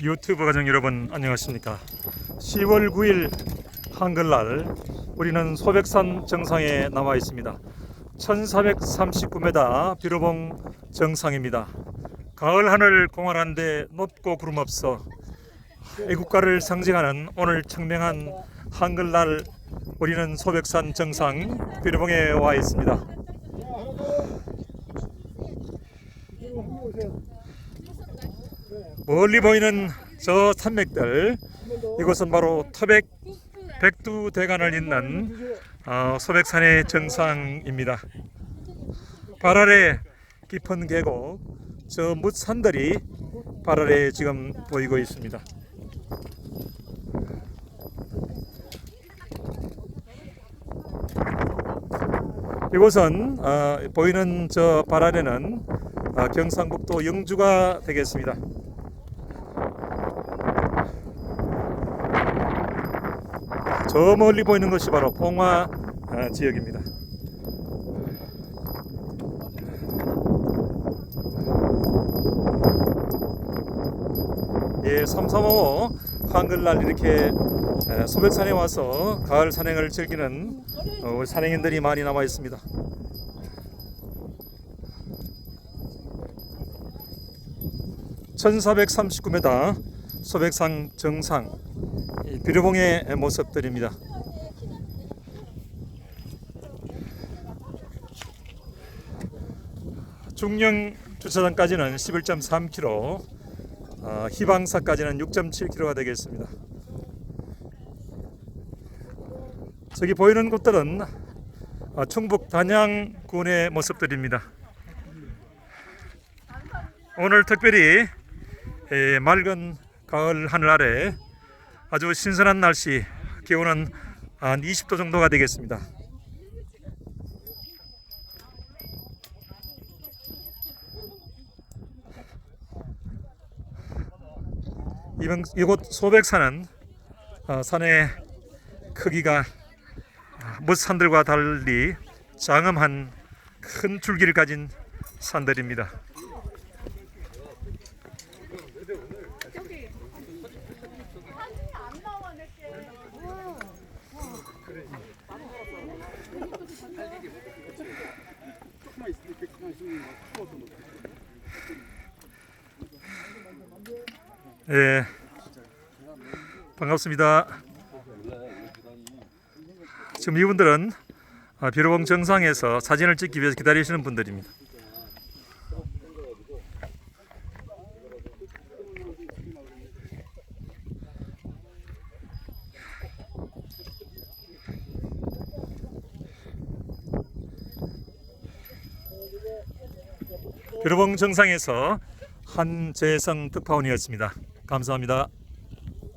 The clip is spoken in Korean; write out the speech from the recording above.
유튜브 가정 여러분 안녕하십니까? 10월 9일 한글날 우리는 소백산 정상에 나와 있습니다. 1439m 비로봉 정상입니다. 가을 하늘 공활한데 높고 구름 없어 애국가를 상징하는 오늘 청명한 한글날 우리는 소백산 정상 비로봉에 와 있습니다 멀리 보이는 저 산맥들 이곳은 바로 터백 백두대간을 잇는 어, 소백산의 정상입니다. 발 아래 깊은 계곡 저 뭇산들이 발 아래 지금 보이고 있습니다. 이곳은 어, 보이는 저 발 아래는 어, 경상북도 영주가 되겠습니다. 저 멀리 보이는 것이 바로 봉화 어, 지역입니다. 예, 335 한글날 이렇게 에, 소백산에 와서 가을 산행을 즐기는 어, 우리 산행인들이 많이 남아 있습니다. (1439m) 소백산 정상 이 비료봉의 모습들입니다. 중령 주차장까지는 11.3km, 어, 희방사까지는 6.7km가 되겠습니다. 저기 보이는 곳들은 어, 충북 단양군의 모습들입니다. 오늘 특별히 에, 맑은 가을 하늘 아래 아주 신선한 날씨 기온은 한 20도 정도가 되겠습니다. 이번 이곳 소백산은 어, 산의 크기가 못산들과 달리 장엄한 큰 줄기를 가진 산들입니다. 예, 반갑습니다. 지금 이분들은 아, 비로봉 정상에서 사진을 찍기 위해서 기다리시는 분들입니다. 비로봉 정상에서 한재성 특파원이었습니다. 감사합니다.